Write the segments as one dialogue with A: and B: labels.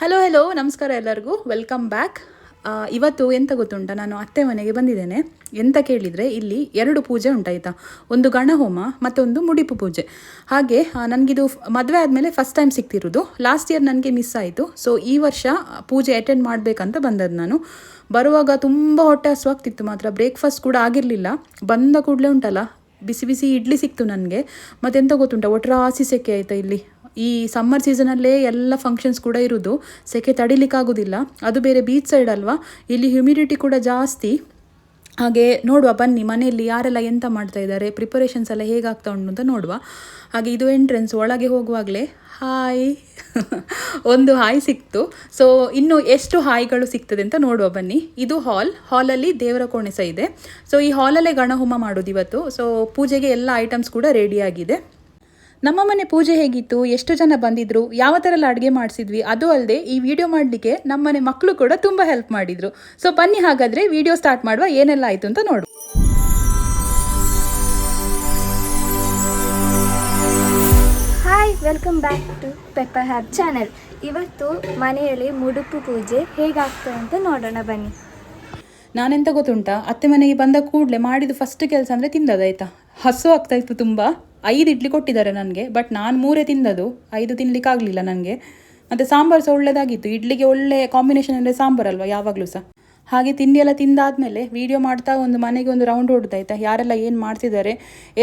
A: Hello hello ನಮಸ್ಕಾರ ಎಲ್ಲರಿಗೂ. Welcome back ಇವತ್ತು ಎಂತ ಗೊತ್ತುಂಟ? ನಾನು ಅತ್ತೆ ಮನೆಗೆ ಬಂದಿದ್ದೇನೆ. ಎಂತ ಕೇಳಿದರೆ ಇಲ್ಲಿ ಎರಡು ಪೂಜೆ ಉಂಟಾಯ್ತಾ? ಒಂದು ಗಣಹೋಮ, ಮತ್ತೊಂದು ಮುಡಿಪು ಪೂಜೆ. ಹಾಗೆ ನನಗಿದು ಮದುವೆ ಆದಮೇಲೆ ಫಸ್ಟ್ ಟೈಮ್ ಸಿಗ್ತಿರೋದು ಲಾಸ್ಟ್ ಇಯರ್ ನನಗೆ ಮಿಸ್ ಆಯಿತು. ಸೊ ಈ ವರ್ಷ ಪೂಜೆ ಅಟೆಂಡ್ ಮಾಡಬೇಕಂತ ಬಂದದ್ದು ನಾನು. ಬರುವಾಗ ತುಂಬ ಹೊಟ್ಟೆ ಹಸುವಾಗ್ತಿತ್ತು ಮಾತ್ರ. ಬ್ರೇಕ್ಫಾಸ್ಟ್ ಕೂಡ ಆಗಿರಲಿಲ್ಲ. ಬಂದ ಕೂಡಲೇ ಉಂಟಲ್ಲ. ಬಿಸಿ ಬಿಸಿ ಇಡ್ಲಿ ಸಿಕ್ತು ನನಗೆ. ಮತ್ತೆಂತ ಗೊತ್ತುಂಟ? ಒಟ್ರಾಸಿ ಸೆಕೆ ಆಯಿತಾ ಇಲ್ಲಿ? ಈ ಸಮ್ಮರ್ ಸೀಸನಲ್ಲೇ ಎಲ್ಲ ಫಂಕ್ಷನ್ಸ್ ಕೂಡ ಇರೋದು. ಸೆಕೆ ತಡಿಲಿಕ್ಕಾಗೋದಿಲ್ಲ. ಅದು ಬೇರೆ ಬೀಚ್ ಸೈಡ್ ಅಲ್ವಾ? ಇಲ್ಲಿ ಹ್ಯುಮಿಡಿಟಿ ಕೂಡ ಜಾಸ್ತಿ. ಹಾಗೆ ನೋಡುವ, ಬನ್ನಿ, ಮನೆಯಲ್ಲಿ ಯಾರೆಲ್ಲ ಎಂತ ಮಾಡ್ತಾ ಇದ್ದಾರೆ? ಪ್ರಿಪರೇಷನ್ಸ್ ಎಲ್ಲ ಹೇಗಾಗ್ತಾ ಉಂಟು ಅಂತ ನೋಡುವ. ಹಾಗೆ ಇದು ಎಂಟ್ರೆನ್ಸ್ ಒಳಗೆ ಹೋಗುವಾಗಲೇ ಹಾಯ್ ಒಂದು ಹಾಯ್ ಸಿಕ್ತು. ಸೊ ಇನ್ನು ಎಷ್ಟು ಹಾಯ್ಗಳು ಸಿಗ್ತದೆ ಅಂತ ನೋಡುವ ಬನ್ನಿ. ಇದು ಹಾಲ್ ಹಾಲಲ್ಲಿ ದೇವರ ಕೋಣೆ ಸಹ ಇದೆ ಸೊ ಈ ಹಾಲಲ್ಲೇ ಗಣಹೋಮ ಮಾಡೋದು ಇವತ್ತು. ಸೊ ಪೂಜೆಗೆ ಎಲ್ಲ ಐಟಮ್ಸ್ ಕೂಡ ರೆಡಿಯಾಗಿದೆ ನಮ್ಮ ಮನೆ ಪೂಜೆ ಹೇಗಿತ್ತು ಎಷ್ಟು ಜನ ಬಂದಿದ್ರು ಯಾವ ಥರ ಎಲ್ಲ ಅಡುಗೆ ಮಾಡಿಸಿದ್ವಿ ಅದು ಅಲ್ಲದೆ ಈ ವಿಡಿಯೋ ಮಾಡಲಿಕ್ಕೆ ನಮ್ಮ ಮನೆ ಮಕ್ಕಳು ಕೂಡ ತುಂಬ ಹೆಲ್ಪ್ ಮಾಡಿದ್ರು. ಸೊ ಬನ್ನಿ ಹಾಗಾದರೆ ವಿಡಿಯೋ ಸ್ಟಾರ್ಟ್ ಮಾಡುವ ಏನೆಲ್ಲ ಆಯಿತು ಅಂತ ನೋಡು.
B: Hi welcome back to pepper hub channel ಇವತ್ತು ಮನೆಯಲ್ಲಿ ಮುಡುಪು ಪೂಜೆ ಹೇಗಾಗ್ತದೆ ಅಂತ ನೋಡೋಣ ಬನ್ನಿ.
A: ನಾನೆಂತ ಗೊತ್ತುಂಟಾ ಅತ್ತೆ ಮನೆಗೆ ಬಂದ ಕೂಡಲೇ ಮಾಡಿದ ಫಸ್ಟ್ ಕೆಲಸ ಅಂದರೆ ತಿಂದದಾಯ್ತಾ ಹಸು ಆಗ್ತಾ ಇತ್ತು ತುಂಬ. ಐದು ಇಡ್ಲಿ ಕೊಟ್ಟಿದ್ದಾರೆ ನನಗೆ ಬಟ್ ನಾನು ಮೂರೇ ತಿಂದದು ಐದು ತಿನ್ಲಿಕ್ಕಾಗಲಿಲ್ಲ ನನಗೆ. ಮತ್ತು ಸಾಂಬಾರು ಸಹ ಒಳ್ಳೆದಾಗಿತ್ತು. ಇಡ್ಲಿಗೆ ಒಳ್ಳೆ ಕಾಂಬಿನೇಷನ್ ಅಂದರೆ ಅಲ್ವಾ, ಯಾವಾಗಲೂ ಸಹ. ಹಾಗೆ ತಿಂಡಿ ಎಲ್ಲ ತಿಂದಾದಮೇಲೆ ವಿಡಿಯೋ ಮಾಡ್ತಾ ಒಂದು ಮನೆಗೆ ಒಂದು ರೌಂಡ್ ಹೊಡ್ದಾಯ್ತಾ ಯಾರೆಲ್ಲ ಏನು ಮಾಡ್ತಿದ್ದಾರೆ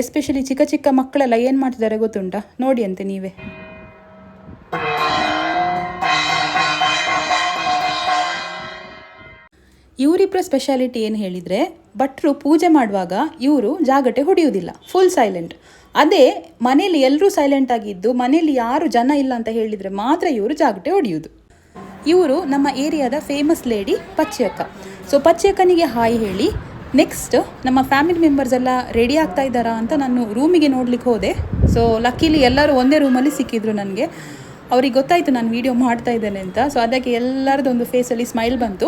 A: ಎಸ್ಪೆಷಲಿ ಚಿಕ್ಕ ಚಿಕ್ಕ ಮಕ್ಕಳೆಲ್ಲ ಏನು ಮಾಡ್ತಿದ್ದಾರೆ ಗೊತ್ತುಂಟಾ? ನೋಡಿ ಅಂತೆ ನೀವೇ. ಇವರಿಬ್ಬರ ಸ್ಪೆಷಾಲಿಟಿ ಏನು ಹೇಳಿದರೆ, ಭಟ್ರು ಪೂಜೆ ಮಾಡುವಾಗ ಇವರು ಜಾಗಟೆ ಹೊಡೆಯುವುದಿಲ್ಲ ಫುಲ್ ಸೈಲೆಂಟ್ ಅದೇ ಮನೆಯಲ್ಲಿ ಎಲ್ಲರೂ ಸೈಲೆಂಟ್ ಆಗಿದ್ದು ಮನೆಯಲ್ಲಿ ಯಾರು ಜನ ಇಲ್ಲ ಅಂತ ಹೇಳಿದರೆ ಮಾತ್ರ ಇವರು ಜಾಗಟೆ ಹೊಡೆಯುವುದು. ಇವರು ನಮ್ಮ ಏರಿಯಾದ ಫೇಮಸ್ ಲೇಡಿ ಪಚ್ಚೆಯಕ್ಕ. ಸೊ ಪಚ್ಚೆಯಕ್ಕನಿಗೆ ಹಾಯ್ ಹೇಳಿ ನೆಕ್ಸ್ಟ್ ನಮ್ಮ ಫ್ಯಾಮಿಲಿ ಮೆಂಬರ್ಸ್ ಎಲ್ಲ ರೆಡಿ ಆಗ್ತಾ ಇದ್ದಾರಾ ಅಂತ ನಾನು ರೂಮಿಗೆ ನೋಡ್ಲಿಕ್ಕೆ ಹೋದೆ. ಸೊ ಲಕ್ಕಿಲಿ ಎಲ್ಲರೂ ಒಂದೇ ರೂಮಲ್ಲಿ ಸಿಕ್ಕಿದ್ರು ನನಗೆ. ಅವ್ರಿಗೆ ಗೊತ್ತಾಯಿತು ನಾನು ವೀಡಿಯೋ ಮಾಡ್ತಾ ಇದ್ದೇನೆ ಅಂತ. ಸೊ ಅದಕ್ಕೆ ಎಲ್ಲರದ್ದು ಒಂದು ಫೇಸಲ್ಲಿ ಸ್ಮೈಲ್ ಬಂತು.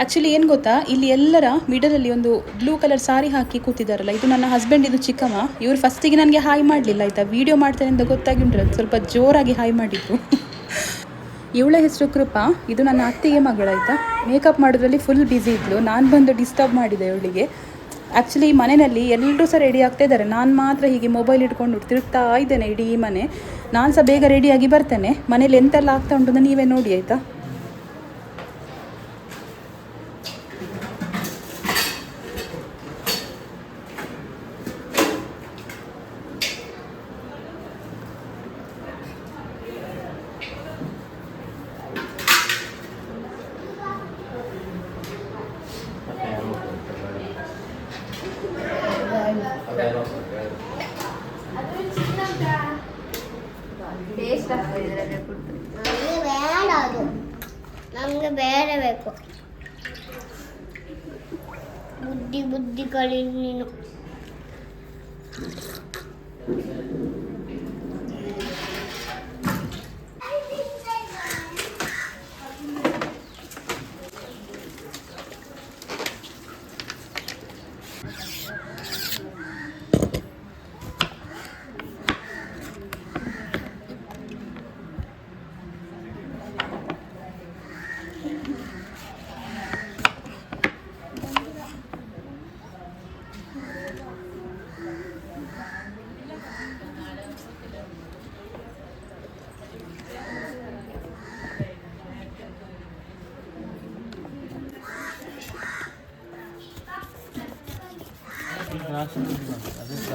A: ಆ್ಯಕ್ಚುಲಿ ಏನು ಗೊತ್ತಾ? ಇಲ್ಲಿ ಎಲ್ಲರ ಮಿಡಲಲ್ಲಿ ಒಂದು ಬ್ಲೂ ಕಲರ್ ಸಾರಿ ಹಾಕಿ ಕೂತಿದ್ದಾರಲ್ಲ, ಇದು ನನ್ನ ಹಸ್ಬೆಂಡ್ ಇದು ಚಿಕ್ಕಮ್ಮ. ಇವರು ಫಸ್ಟಿಗೆ ನನಗೆ ಹಾಯ್ ಮಾಡಲಿಲ್ಲ, ಆಯಿತಾ? ವೀಡಿಯೋ ಮಾಡ್ತೇನೆ ಅಂತ ಗೊತ್ತಾಗಿ ಉಂಟು ಸ್ವಲ್ಪ ಜೋರಾಗಿ ಹಾಯ್ ಮಾಡಿದ್ರು. ಇವಳ ಹೆಸರು ಕೃಪಾ, ಇದು ನನ್ನ ಅತ್ತಿಗೆ ಮಗಳಾಯ್ತಾ ಮೇಕಪ್ ಮಾಡೋದ್ರಲ್ಲಿ ಫುಲ್ ಬ್ಯುಸಿ ಇದ್ಲು. ನಾನು ಬಂದು ಡಿಸ್ಟರ್ಬ್ ಮಾಡಿದೆ ಇವಳಿಗೆ ಆ್ಯಕ್ಚುಲಿ ಮನೆಯಲ್ಲಿ ಎಲ್ಲರೂ ಸಹ ರೆಡಿ ಆಗ್ತಾ ಇದ್ದಾರೆ. ನಾನು ಮಾತ್ರ ಹೀಗೆ ಮೊಬೈಲ್ ಇಟ್ಕೊಂಡು ತಿರುಗ್ತಾ ಇದ್ದೇನೆ ಇಡೀ ಮನೆ. ನಾನು ಸಹ ಬೇಗ ರೆಡಿಯಾಗಿ ಬರ್ತೇನೆ. ಮನೇಲಿ ಎಂತೆಲ್ಲ ಆಗ್ತಾ ಉಂಟು ಅಂತ ನೀವೇ ನೋಡಿ, ಆಯಿತಾ?
C: ನಮಗೆ ಅದು. ಬೇರೆ ಬೇಕು. ಬುದ್ಧಿ ಬುದ್ಧಿ ಕಲಿ ನೀನು.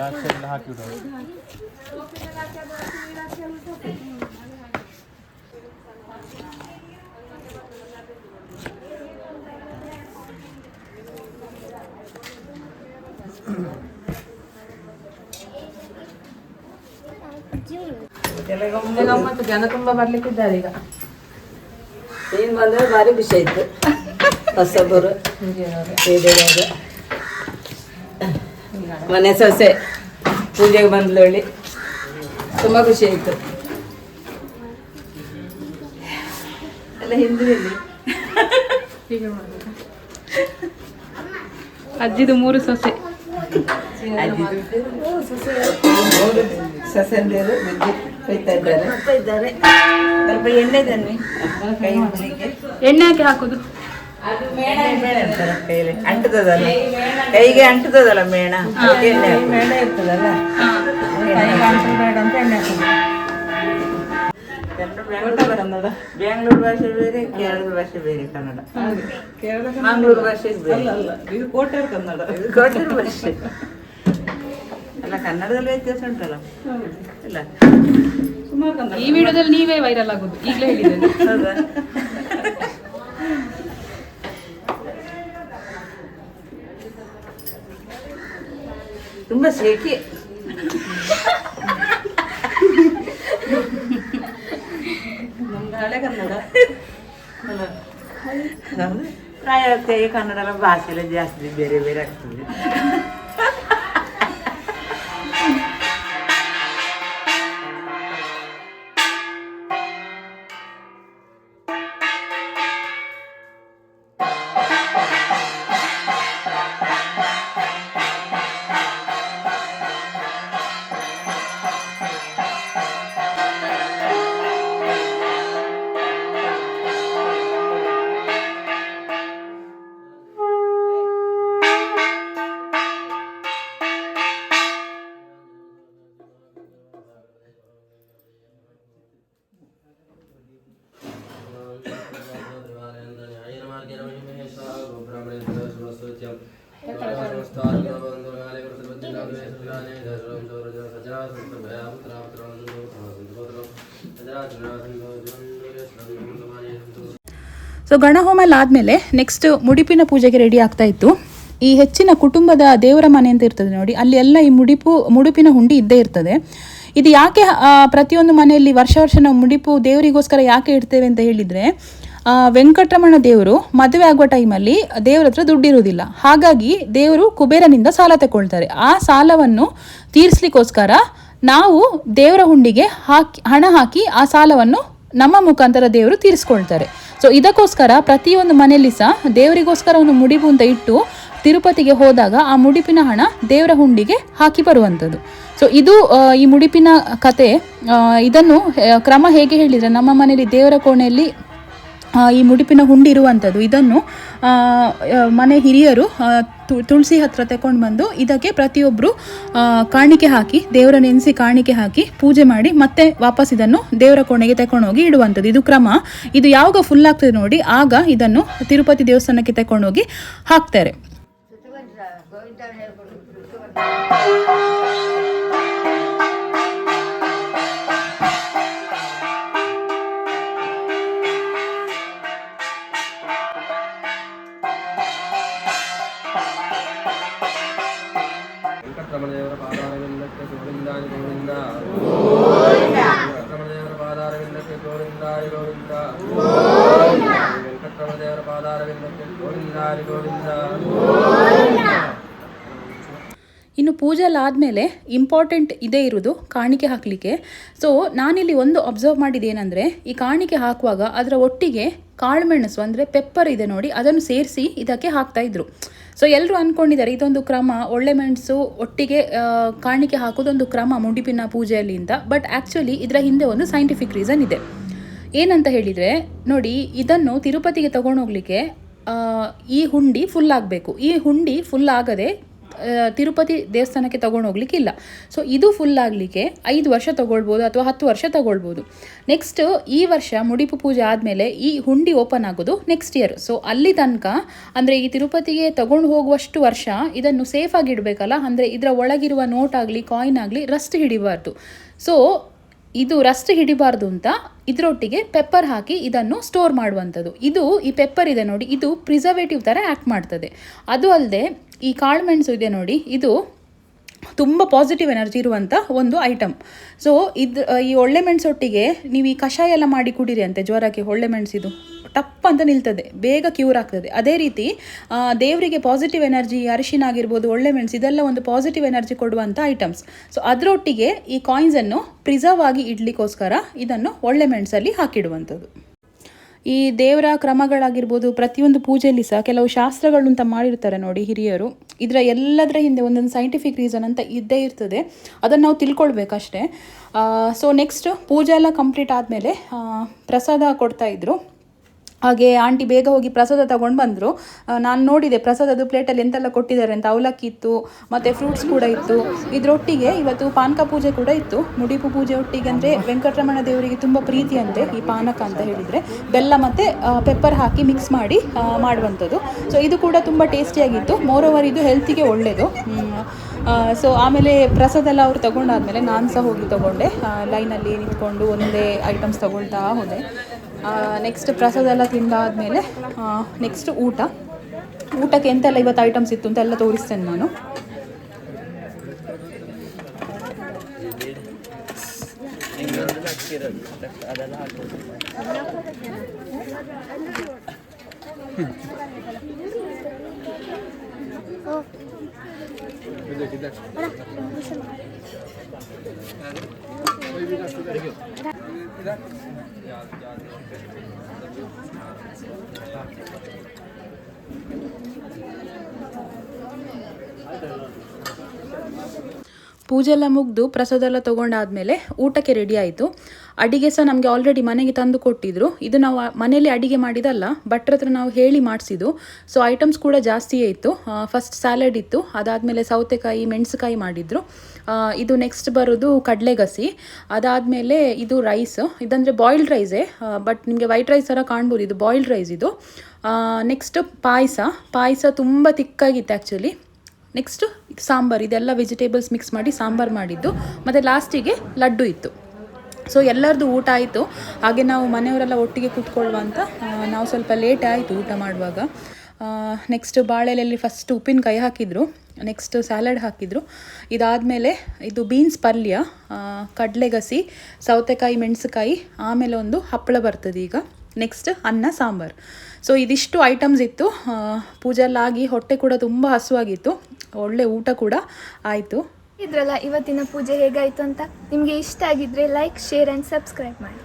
D: ಅದು ದ್ರಾಕ್ಷಿ ಎಲ್ಲ ಹಾಕಿಬಿಡೋದು
E: ಗಮ್ಮತ್ತು ಜನ ತುಂಬಾ ಬರ್ಲಿಕ್ಕಿದ್ದಾರೆ ಈಗ ನೀನು ಬಂದ್ರೆ ಭಾರಿ ಖುಷಿ ಆಯ್ತು ಹೊಸಬರು ಬೇರೆಯವರು ಮನೆ ಸೊಸೆ ಪೂಜೆಗೆ ಬಂದ್ಲು ಹೇಳಿ. ತುಂಬ ಖುಷಿ ಆಯಿತು. ಎಲ್ಲ ಹಿಂದಿಯಲ್ಲಿ
A: ಅಜ್ಜಿದು ಮೂರು ಸೊಸೆ.
E: ಸೊಸೆ. ಸೊಸೆಂದಿರು ಸ್ವಲ್ಪ ಎಣ್ಣೆ
A: ಎಣ್ಣೆ ಹಾಕಿ ಹಾಕೋದು.
E: ಮೇಣ ಮೇಣ ಇರ್ತಲ್ಲ ಕೈಯಲ್ಲಿ ಅಂಟುತ್ತದಲ್ಲ ಕೈಗೆ ಅಂಟುತ್ತದಲ್ಲ ಮೇಣ ಅದಕ್ಕೆ ಎಣ್ಣೆ ಮೇಣ ಇರ್ತದಲ್ಲ ಕೈಗೆ ಅಂಟಬೇಡ ಅಂತ ಎಣ್ಣೆ ಕನ್ನಡ ಬೆಂಗಳೂರು ಭಾಷೆ ಬೇರೆ ಕೇರಳದ ಭಾಷೆ ಬೇರೆ ಕನ್ನಡ ಮಂಗಳೂರು ಭಾಷೆ ಬೇರೆ ಇದು ಕೋಟೆಯ ಕನ್ನಡ ಇದು ಕೋಟೆಯ ಭಾಷೆ ಅಲ್ಲ ಕನ್ನಡದಲ್ಲಿ ವ್ಯತ್ಯಾಸ ಉಂಟಲ್ಲ ಇಲ್ಲ
A: ಈ ವಿಡಿಯೋದಲ್ಲಿ ನೀವೇ ವೈರಲ್ ಆಗೋದು ಈಗಲೇ ಹೇಳಿದ್ದೇನೆ
E: बसले की कन्नडा काय त्या कन्नडाला भाषेला जास्त बेरे बेरे असते
A: ಸೊ ಗಣಹೋಮ ಆದಮೇಲೆ ನೆಕ್ಸ್ಟ್ ಮುಡಿಪಿನ ಪೂಜೆಗೆ ರೆಡಿ ಆಗ್ತಾ ಇತ್ತು. ಈ ಹೆಚ್ಚಿನ ಕುಟುಂಬದ ದೇವರ ಮನೆ ಅಂತ ಇರ್ತದೆ ನೋಡಿ, ಅಲ್ಲಿ ಎಲ್ಲ ಈ ಮುಡಿಪು, ಮುಡುಪಿನ ಹುಂಡಿ ಇದ್ದೇ ಇರ್ತದೆ. ಇದು ಯಾಕೆ ಪ್ರತಿಯೊಂದು ಮನೆಯಲ್ಲಿ ವರ್ಷ ವರ್ಷ ನಾವು ಮುಡಿಪು ದೇವರಿಗೋಸ್ಕರ ಯಾಕೆ ಇಡ್ತೇವೆ ಅಂತ ಹೇಳಿದರೆ ವೆಂಕಟರಮಣ ದೇವರು ಮದುವೆ ಆಗುವ ಟೈಮಲ್ಲಿ ದೇವರ ಹತ್ರ ದುಡ್ಡಿರುವುದಿಲ್ಲ. ಹಾಗಾಗಿ ದೇವರು ಕುಬೇರನಿಂದ ಸಾಲ ತಗೊಳ್ತಾರೆ ಆ ಸಾಲವನ್ನು ತೀರಿಸ್ಲಿಕ್ಕೋಸ್ಕರ ನಾವು ದೇವರ ಹುಂಡಿಗೆ ಹಾಕಿ, ಹಣ ಹಾಕಿ ಆ ಸಾಲವನ್ನು ನಮ್ಮ ಮುಖಾಂತರ ದೇವರು ತೀರಿಸ್ಕೊಳ್ತಾರೆ. ಸೊ ಇದಕ್ಕೋಸ್ಕರ ಪ್ರತಿಯೊಂದು ಮನೆಯಲ್ಲಿ ಸಹ ದೇವರಿಗೋಸ್ಕರ ಒಂದು ಮುಡಿಪು ಅಂತ ಇಟ್ಟು ತಿರುಪತಿಗೆ ಹೋದಾಗ ಆ ಮುಡಿಪಿನ ಹಣ ದೇವರ ಹುಂಡಿಗೆ ಹಾಕಿ ಬರುವಂಥದ್ದು. ಸೊ ಇದು ಈ ಮುಡಿಪಿನ ಕತೆ ಇದನ್ನು ಕ್ರಮ ಹೇಗೆ ಹೇಳಿದರೆ ನಮ್ಮ ಮನೆಯಲ್ಲಿ ದೇವರ ಕೋಣೆಯಲ್ಲಿ ಈ ಮುಡಿಪಿನ ಹುಂಡಿ ಇರುವಂಥದ್ದು ಇದನ್ನು ಮನೆ ಹಿರಿಯರು ತುಳಸಿ ಹತ್ರ ತಗೊಂಡು ಬಂದು ಇದಕ್ಕೆ ಪ್ರತಿಯೊಬ್ಬರು ಕಾಣಿಕೆ ಹಾಕಿ, ದೇವರ ನೆನೆಸಿ ಕಾಣಿಕೆ ಹಾಕಿ ಪೂಜೆ ಮಾಡಿ ಮತ್ತೆ ವಾಪಸ್ ಇದನ್ನು ದೇವರ ಕೋಣೆಗೆ ತಗೊಂಡೋಗಿ ಇಡುವಂಥದ್ದು ಇದು ಕ್ರಮ. ಇದು ಯಾವಾಗ ಫುಲ್ ಆಗ್ತದೆ ನೋಡಿ, ಆಗ ಇದನ್ನು ತಿರುಪತಿ ದೇವಸ್ಥಾನಕ್ಕೆ ತಗೊಂಡೋಗಿ ಹಾಕ್ತಾರೆ.
D: ವೆಂಕಟರಮಣದೇವರ ಪಾದಾರವಿಂದಕ್ಕೆ ಗೋವಿಂದಾನಿ ಗೋವಿಂದ. ವೆಂಕಟರಮಣದೇವರ ಪಾದಾರವಿಂದಕ್ಕೆ ಗೋವಿಂದಾನಿ ಗೋವಿಂದ. ವೆಂಕಟರಮಣದೇವರ ಪಾದಾರವಿಂದಕ್ಕೆ ಗೋವಿಂದಾನಿ ಗೋವಿಂದ.
A: ಇನ್ನು ಪೂಜೆ ಎಲ್ಲ ಆದಮೇಲೆ ಇಂಪಾರ್ಟೆಂಟ್ ಇದೇ ಇರೋದು ಕಾಣಿಕೆ ಹಾಕಲಿಕ್ಕೆ. ಸೊ ನಾನಿಲ್ಲಿ ಒಂದು ಅಬ್ಸರ್ವ್ ಮಾಡಿದ್ದು ಏನಂದರೆ ಈ ಕಾಣಿಕೆ ಹಾಕುವಾಗ ಅದರ ಒಟ್ಟಿಗೆ ಕಾಳುಮೆಣಸು ಅಂದರೆ ಪೆಪ್ಪರ್ ಇದೆ ನೋಡಿ ಅದನ್ನು ಸೇರಿಸಿ ಇದಕ್ಕೆ ಹಾಕ್ತಾ ಇದ್ರು. ಸೊ ಎಲ್ಲರೂ ಅಂದ್ಕೊಂಡಿದ್ದಾರೆ ಇದೊಂದು ಕ್ರಮ, ಒಳ್ಳೆ ಮೆಣಸು ಒಟ್ಟಿಗೆ ಕಾಣಿಕೆ ಹಾಕೋದೊಂದು ಕ್ರಮ ಮುಂಡಿಪಿನ ಪೂಜೆಯಲ್ಲಿ ಅಂತ ಬಟ್ ಆ್ಯಕ್ಚುಲಿ ಇದರ ಹಿಂದೆ ಒಂದು ಸೈಂಟಿಫಿಕ್ ರೀಸನ್ ಇದೆ. ಏನಂತ ಹೇಳಿದರೆ, ನೋಡಿ, ಇದನ್ನು ತಿರುಪತಿಗೆ ತಗೊಂಡೋಗ್ಲಿಕ್ಕೆ ಈ ಹುಂಡಿ ಫುಲ್ ಆಗಬೇಕು. ಈ ಹುಂಡಿ ಫುಲ್ ಆಗದೆ ತಿರುಪತಿ ದೇವಸ್ಥಾನಕ್ಕೆ ತೊಗೊಂಡು ಹೋಗ್ಲಿಕ್ಕಿಲ್ಲ. ಸೊ ಇದು ಫುಲ್ ಆಗಲಿಕ್ಕೆ ಐದು ವರ್ಷ ತೊಗೊಳ್ಬೋದು ಅಥವಾ ಹತ್ತು ವರ್ಷ ತೊಗೊಳ್ಬೋದು. ನೆಕ್ಸ್ಟ್ ಈ ವರ್ಷ ಮುಡಿಪು ಪೂಜೆ ಆದಮೇಲೆ ಈ ಹುಂಡಿ ಓಪನ್ ಆಗೋದು ನೆಕ್ಸ್ಟ್ ಇಯರ್ ಸೊ ಅಲ್ಲಿ ತನಕ ಅಂದರೆ ಈ ತಿರುಪತಿಗೆ ತೊಗೊಂಡು ಹೋಗುವಷ್ಟು ವರ್ಷ ಇದನ್ನು ಸೇಫಾಗಿ ಇಡಬೇಕಲ್ಲ? ಅಂದರೆ ಇದರ ಒಳಗಿರುವ ನೋಟ್ ಆಗಲಿ ಕಾಯಿನ್ ಆಗಲಿ ರಸ್ಟ್ ಹಿಡಿಬಾರ್ದು. ಸೊ ಇದು ರಸ್ಟ್ ಹಿಡಿಬಾರ್ದು ಅಂತ ಇದರೊಟ್ಟಿಗೆ ಪೆಪ್ಪರ್ ಹಾಕಿ ಇದನ್ನು ಸ್ಟೋರ್ ಮಾಡುವಂಥದ್ದು. ಇದು ಈ ಪೆಪ್ಪರ್ ಇದೆ ನೋಡಿ, ಇದು ಪ್ರಿಸರ್ವೇಟಿವ್ ಥರ ಆ್ಯಕ್ಟ್ ಮಾಡ್ತದೆ. ಅದು ಅಲ್ಲದೆ ಈ ಕಾಳುಮೆಣಸು ಇದೆ ನೋಡಿ, ಇದು ತುಂಬ ಪಾಸಿಟಿವ್ ಎನರ್ಜಿ ಇರುವಂಥ ಒಂದು ಐಟಮ್ ಸೊ ಇದು, ಈ ಒಳ್ಳೆ ಮೆಣಸೊಟ್ಟಿಗೆ ನೀವು ಈ ಕಷಾಯ ಎಲ್ಲ ಮಾಡಿ ಕುಡೀರಿ ಅಂತೆ ಜ್ವರಕ್ಕೆ ಒಳ್ಳೆ ಮೆಣಸಿದು ಟಪ್ ಅಂತ ನಿಲ್ತದೆ, ಬೇಗ ಕ್ಯೂರ್ ಆಗ್ತದೆ. ಅದೇ ರೀತಿ ದೇವರಿಗೆ ಪಾಸಿಟಿವ್ ಎನರ್ಜಿ ಅರಿಶಿನ ಆಗಿರ್ಬೋದು, ಒಳ್ಳೆ ಮೆಣಸು, ಇದೆಲ್ಲ ಒಂದು ಪಾಸಿಟಿವ್ ಎನರ್ಜಿ ಕೊಡುವಂಥ ಐಟಮ್ಸ್ ಸೊ ಅದರೊಟ್ಟಿಗೆ ಈ ಕಾಯಿನ್ಸನ್ನು ಪ್ರಿಸರ್ವ್ ಆಗಿ ಇಡ್ಲಿಕ್ಕೋಸ್ಕರ ಇದನ್ನು ಒಳ್ಳೆ ಮೆಣಸಲ್ಲಿ ಹಾಕಿಡುವಂಥದ್ದು. ಈ ದೇವರ ಕ್ರಮಗಳಾಗಿರ್ಬೋದು, ಪ್ರತಿಯೊಂದು ಪೂಜೆಯಲ್ಲಿ ಸಹ ಕೆಲವು ಶಾಸ್ತ್ರಗಳು ಅಂತ ಮಾಡಿರ್ತಾರೆ ನೋಡಿ ಹಿರಿಯರು. ಇದರ ಎಲ್ಲದರ ಹಿಂದೆ ಒಂದೊಂದು ಸೈಂಟಿಫಿಕ್ ರೀಸನ್ ಅಂತ ಇದ್ದೇ ಇರ್ತದೆ. ಅದನ್ನು ನಾವು ತಿಳ್ಕೊಳ್ಬೇಕಷ್ಟೇ. ಸೊ ನೆಕ್ಸ್ಟ್ ಪೂಜೆ ಎಲ್ಲ ಕಂಪ್ಲೀಟ್ ಆದಮೇಲೆ ಪ್ರಸಾದ ಕೊಡ್ತಾ ಇದ್ರು. ಹಾಗೆ ಆಂಟಿ ಬೇಗ ಹೋಗಿ ಪ್ರಸಾದ ತಗೊಂಡು ಬಂದರು. ನಾನು ನೋಡಿದೆ ಪ್ರಸಾದದ ಪ್ಲೇಟಲ್ಲಿ ಎಂತೆಲ್ಲ ಕೊಟ್ಟಿದ್ದಾರೆ ಅಂತ. ಅವಲಕ್ಕಿ ಇತ್ತು, ಮತ್ತು ಫ್ರೂಟ್ಸ್ ಕೂಡ ಇತ್ತು. ಇದರೊಟ್ಟಿಗೆ ಇವತ್ತು ಪಾನಕ ಪೂಜೆ ಕೂಡ ಇತ್ತು. ಮುಡಿಪು ಪೂಜೆ ಒಟ್ಟಿಗೆ ಅಂದರೆ ವೆಂಕಟರಮಣ ದೇವರಿಗೆ ತುಂಬ ಪ್ರೀತಿ ಅಂತೆ ಈ ಪಾನಕ ಅಂತ ಹೇಳಿದರೆ. ಬೆಲ್ಲ ಮತ್ತು ಪೆಪ್ಪರ್ ಹಾಕಿ ಮಿಕ್ಸ್ ಮಾಡಿ ಮಾಡುವಂಥದ್ದು. ಸೊ ಇದು ಕೂಡ ತುಂಬ ಟೇಸ್ಟಿಯಾಗಿತ್ತು ಮೋರೋವರ್ ಇದು ಹೆಲ್ತಿಗೆ ಒಳ್ಳೆಯದು ಸೊ ಆಮೇಲೆ ಪ್ರಸಾದ ಎಲ್ಲ ಅವ್ರು ತಗೊಂಡಾದ್ಮೇಲೆ ನಾನು ಸಹ ಹೋಗಿ ತಗೊಂಡೆ. ಲೈನಲ್ಲಿ ನಿಂತ್ಕೊಂಡು ಒಂದೇ ಐಟಮ್ಸ್ ತಗೊಳ್ತಾ ಹೋದೆ. ನೆಕ್ಸ್ಟ್ ಪ್ರಸಾದ ಎಲ್ಲ ತಿಂದಾದಮೇಲೆ ನೆಕ್ಸ್ಟ್ ಊಟ. ಊಟಕ್ಕೆ ಎಂತೆಲ್ಲ ಇವತ್ತು ಐಟಮ್ಸ್ ಇತ್ತು ಅಂತ ಎಲ್ಲ ತೋರಿಸ್ತೇನೆ ನಾನು. güzel. ಪೂಜೆ ಎಲ್ಲ ಮುಗಿದು ಪ್ರಸಾದ ಎಲ್ಲ ತೊಗೊಂಡಾದ್ಮೇಲೆ ಊಟಕ್ಕೆ ರೆಡಿ ಆಯಿತು. ಅಡಿಗೆ ಸಹ ನಮಗೆ ಆಲ್ರೆಡಿ ಮನೆಗೆ ತಂದು ಕೊಟ್ಟಿದ್ರು. ಇದು ನಾವು ಮನೆಯಲ್ಲಿ ಅಡಿಗೆ ಮಾಡಿದಲ್ಲ, ಭಟ್ರ ಹತ್ರ ನಾವು ಹೇಳಿ ಮಾಡಿಸಿದ್ದು. ಸೊ ಐಟಮ್ಸ್ ಕೂಡ ಜಾಸ್ತಿಯೇ ಇತ್ತು. ಫಸ್ಟ್ ಸ್ಯಾಲಡ್ ಇತ್ತು. ಅದಾದಮೇಲೆ ಸೌತೆಕಾಯಿ ಮೆಣಸುಕಾಯಿ ಮಾಡಿದ್ರು. ಇದು ನೆಕ್ಸ್ಟ್ ಬರೋದು ಕಡಲೆಗಸಿ. ಅದಾದಮೇಲೆ ಇದು ರೈಸ್ ಇದಂದರೆ ಬಾಯ್ಲ್ಡ್ ರೈಸೇ ಬಟ್ ನಿಮಗೆ ವೈಟ್ ರೈಸ್ ಥರ ಕಾಣ್ಬೋದು. ಇದು ಬಾಯ್ಲ್ಡ್ ರೈಸ್ ಇದು. ನೆಕ್ಸ್ಟ್ ಪಾಯಸ. ಪಾಯಸ ತುಂಬ ತಿಕ್ಕಾಗಿತ್ತು ಆ್ಯಕ್ಚುಲಿ ನೆಕ್ಸ್ಟ್ ಸಾಂಬಾರು, ಇದೆಲ್ಲ ವೆಜಿಟೇಬಲ್ಸ್ ಮಿಕ್ಸ್ ಮಾಡಿ ಸಾಂಬಾರು ಮಾಡಿದ್ದು. ಮತ್ತು ಲಾಸ್ಟಿಗೆ ಲಡ್ಡು ಇತ್ತು. ಸೊ ಎಲ್ಲರದ್ದು ಊಟ ಆಯಿತು. ಹಾಗೆ ನಾವು ಮನೆಯವರೆಲ್ಲ ಒಟ್ಟಿಗೆ ಕೂತ್ಕೊಳ್ಳುವ ಅಂತ ನಾವು ಸ್ವಲ್ಪ ಲೇಟ್ ಆಯಿತು ಊಟ ಮಾಡುವಾಗ. ನೆಕ್ಸ್ಟ್ ಬಾಳೆಲೆಯಲ್ಲಿ ಫಸ್ಟ್ ಉಪ್ಪಿನಕಾಯಿ ಹಾಕಿದರು. ನೆಕ್ಸ್ಟ್ ಸ್ಯಾಲಡ್ ಹಾಕಿದರು. ಇದಾದಮೇಲೆ ಇದು ಬೀನ್ಸ್ ಪಲ್ಯ ಕಡಲೆಗಸಿ, ಸೌತೆಕಾಯಿ ಮೆಣಸುಕಾಯಿ ಆಮೇಲೆ ಒಂದು ಹಪ್ಪಳ ಬರ್ತದೆ ಈಗ. ನೆಕ್ಸ್ಟ್ ಅನ್ನ, ಸಾಂಬಾರು. ಸೊ ಇದಿಷ್ಟು ಐಟಮ್ಸ್ ಇತ್ತು. ಪೂಜೆಲ್ಲಾಗಿ ಹೊಟ್ಟೆ ಕೂಡ ತುಂಬ ಹಸುವಾಗಿತ್ತು. ಒಳ್ಳೆ ಊಟ ಕೂಡ ಆಯಿತು.
B: ಇದ್ರಲ್ಲ ಇವತ್ತಿನ ಪೂಜೆ ಹೇಗಾಯಿತು ಅಂತ ನಿಮಗೆ ಇಷ್ಟ ಆಗಿದ್ರೆ ಲೈಕ್ ಶೇರ್ ಆ್ಯಂಡ್ ಸಬ್ಸ್ಕ್ರೈಬ್ ಮಾಡಿ.